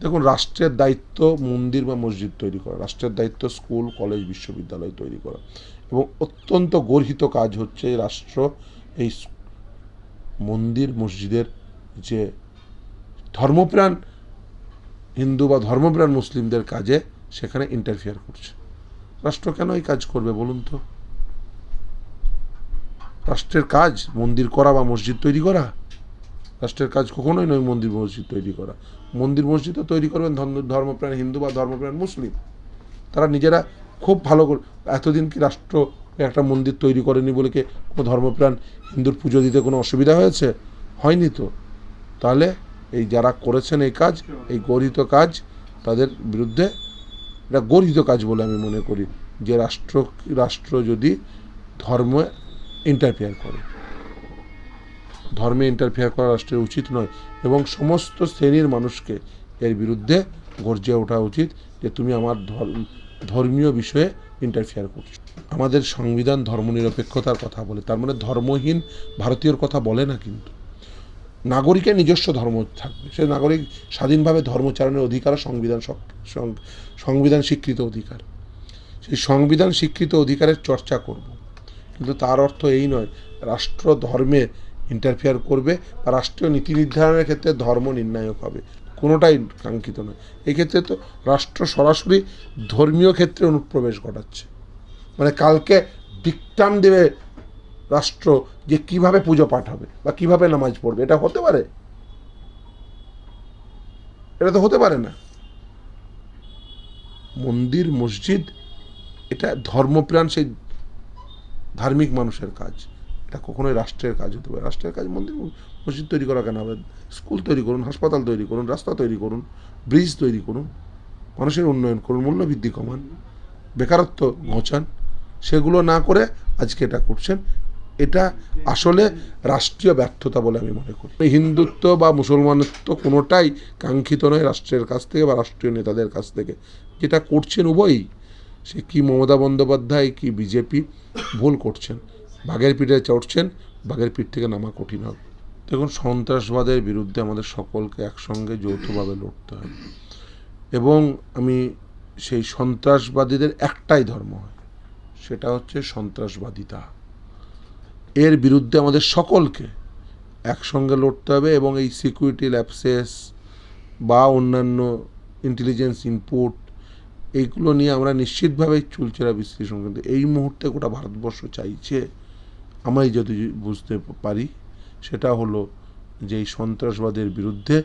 দেখুন, রাষ্ট্রের দায়িত্ব মন্দির বা মসজিদ তৈরি করা, রাষ্ট্রের দায়িত্ব স্কুল, কলেজ, বিশ্ববিদ্যালয় তৈরি করা এবং অত্যন্ত গর্হিত কাজ হচ্ছে রাষ্ট্র, এই মন্দির, মসজিদের যে ধর্মপ্রাণ, হিন্দু বা ধর্মপ্রাণ মুসলিমদের কাজে সেখানে ইন্টারফিয়ার করছে। রাষ্ট্র কেন এই কাজ করবে বলুন তো? রাষ্ট্রের কাজ মন্দির করা বা মসজিদ তৈরি করা রাষ্ট্রের কাজ কখনোই নয় মন্দির মসজিদ তৈরি করা। মন্দির মসজিদও তৈরি করবেন ধর্মপ্রাণ, হিন্দু বা ধর্মপ্রাণ মুসলিম। তারা নিজেরা খুব ভালো করে এতদিন কি রাষ্ট্র একটা মন্দির তৈরি করেনি বলে কি কোনো ধর্মপ্রাণ, হিন্দুর পুজো দিতে কোনো অসুবিধা হয়েছে? হয়নি তো। তাহলে এই যারা করেছেন এই কাজ, এই গরিত কাজ, তাদের বিরুদ্ধে এটা গরিত কাজ বলে আমি মনে করি। যে রাষ্ট্র রাষ্ট্র যদি ধর্মে ইন্টারফেয়ার করে। ধর্মে ইন্টারফেয়ার করা রাষ্ট্রের উচিত নয় এবং সমস্ত শ্রেণির মানুষকে এর বিরুদ্ধে গর্জে ওঠা উচিত যে তুমি আমার ধর্ম- ধর্মীয় বিষয়ে ইন্টারফেয়ার করছ। আমাদের সংবিধান ধর্মনিরপেক্ষতার কথা বলে, তার মানে ধর্মহীন ভারতীয়র কথা বলে না কিন্তু। নাগরিকের নিজস্ব ধর্ম থাকবে। সে নাগরিক স্বাধীনভাবে ধর্মচারণের অধিকার সংবিধান সংবিধান স্বীকৃত অধিকার। সেই সংবিধান স্বীকৃত অধিকারের চর্চা করব। কিন্তু তার অর্থ এই নয়, রাষ্ট্র ধর্মে ইন্টারফেয়ার করবে বা রাষ্ট্রীয় নীতি নির্ধারণের ক্ষেত্রে ধর্ম নির্ণায়ক হবে। কোনোটাই কাঙ্ক্ষিত নয়। এক্ষেত্রে তো রাষ্ট্র সরাসরি ধর্মীয় ক্ষেত্রে অনুপ্রবেশ ঘটাচ্ছে। মানে কালকে ডিকটাম দেবে রাষ্ট্র যে কীভাবে পুজো পাঠ হবে বা কীভাবে নামাজ পড়বে, এটা হতে পারে? এটা তো হতে পারে না। মন্দির, মসজিদ, এটা ধর্মপ্রাণ সেই ধার্মিক মানুষের কাজ। এটা কখনোই রাষ্ট্রের কাজ হতে পারে। রাষ্ট্রের কাজ মন্দির, মসজিদ তৈরি করা কেন হবে? স্কুল তৈরি করুন, হাসপাতাল তৈরি করুন, রাস্তা তৈরি করুন, ব্রিজ তৈরি করুন, মানুষের উন্নয়ন করুন, মূল্যবৃদ্ধি কমান, বেকারত্ব ঘোচান, সেগুলো না করে আজকে এটা করছেন। এটা আসলে রাষ্ট্রীয় ব্যর্থতা বলে আমি মনে করি। হিন্দুত্ব বা মুসলমানত্ব কোনোটাই কাঙ্ক্ষিত নয় রাষ্ট্রের কাছ থেকে বা রাষ্ট্রীয় নেতাদের কাছ থেকে। যেটা করছেন উভয়ই, সে কি মমতা বন্দ্যোপাধ্যায়, কি বিজেপি, ভুল করছেন। বাঘের পিঠে চড়ছেন, বাঘের পিঠ থেকে নামা কঠিন হবে। দেখুন, সন্ত্রাসবাদের বিরুদ্ধে আমাদের সকলকে একসঙ্গে যৌথভাবে লড়তে হবে এবং আমি সেই সন্ত্রাসবাদীদের একটাই ধর্ম হয়, সেটা হচ্ছে সন্ত্রাসবাদিতা। এর বিরুদ্ধে আমাদের সকলকে একসঙ্গে লড়তে হবে এবং এই সিকিউরিটি ল্যাপসেস বা অন্যান্য ইন্টেলিজেন্স ইনপুট এইগুলো নিয়ে আমরা নিশ্চিতভাবে চুলচেরা বিশ্লেষণ কিন্তু এই মুহূর্তে গোটা ভারতবর্ষ চাইছে আমরাই যদি বুঝতে পারি, সেটা হলো যে এই সন্ত্রাসবাদের বিরুদ্ধে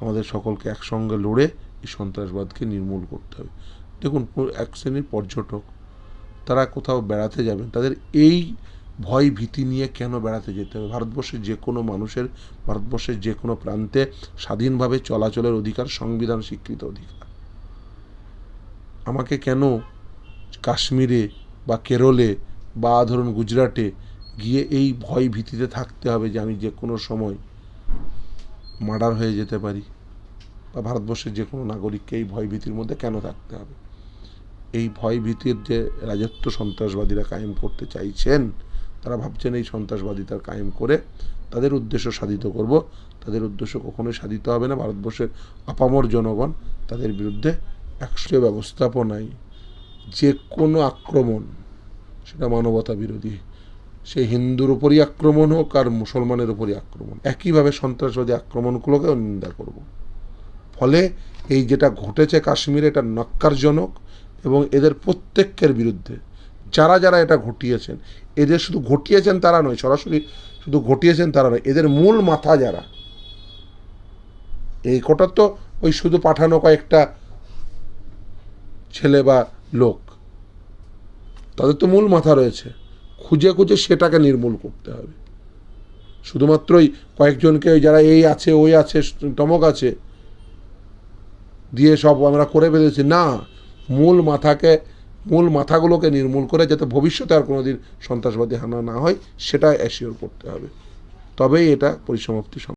আমাদের সকলকে একসঙ্গে লড়ে এই সন্ত্রাসবাদকে নির্মূল করতে হবে। দেখুন, এক শ্রেণির পর্যটক, তারা কোথাও বেড়াতে যাবেন, তাদের এই ভয় ভীতি নিয়ে কেন বেড়াতে যেতে হবে? ভারতবর্ষের যে কোনো মানুষের, ভারতবর্ষের যে কোনো প্রান্তে স্বাধীনভাবে চলাচলের অধিকার, সংবিধান স্বীকৃত অধিকার। আমাকে কেন কাশ্মীরে বা কেরলে বা ধরুন গুজরাটে গিয়ে এই ভয় ভীতিতে থাকতে হবে যে আমি যে কোনো সময় মার্ডার হয়ে যেতে পারি বা ভারতবর্ষের যে কোনো নাগরিককে এই ভয় ভীতির মধ্যে কেন থাকতে হবে? এই ভয় ভীতির যে রাজত্ব সন্ত্রাসবাদীরা কায়েম করতে চাইছেন, তারা ভাবছেন এই সন্ত্রাসবাদিতার কায়েম করে তাদের উদ্দেশ্য সাধিত করব। তাদের উদ্দেশ্য কখনোই সাধিত হবে না। ভারতবর্ষের আপামর জনগণ তাদের বিরুদ্ধে একশো ব্যবস্থাপনায় যে কোনো আক্রমণ সেটা মানবতা বিরোধী সে হিন্দুর উপরই আক্রমণ হোক আর মুসলমানের উপরই আক্রমণ। একইভাবে সন্ত্রাসবাদী আক্রমণগুলোকেও নিন্দা করব। ফলে এই যেটা ঘটেছে কাশ্মীরে এটা নক্কারজনক এবং এদের প্রত্যেকের বিরুদ্ধে, যারা যারা এটা ঘটিয়েছেন, এদের শুধু ঘটিয়েছেন তারা নয়, সরাসরি শুধু ঘটিয়েছেন তারা নয়, এদের মূল মাথা যারা, এই কটা তো ওই শুধু পাঠানো কয়েকটা ছেলে বা লোক, তাদের তো মূল মাথা রয়েছে। খুঁজে খুঁজে সেটাকে নির্মূল করতে হবে। শুধুমাত্রই কয়েকজনকে যারা এই আছে, ওই আছে টমক আছে, দিয়ে সব আমরা করে ফেলেছি। না, মূল মাথাকে, মূল মাথাগুলোকে নির্মূল করে যাতে ভবিষ্যতে আর কোনোদিন সন্ত্রাসবাদী হানা না হয়, সেটা অ্যাসিওর করতে হবে। তবেই এটা পরিসমাপ্তি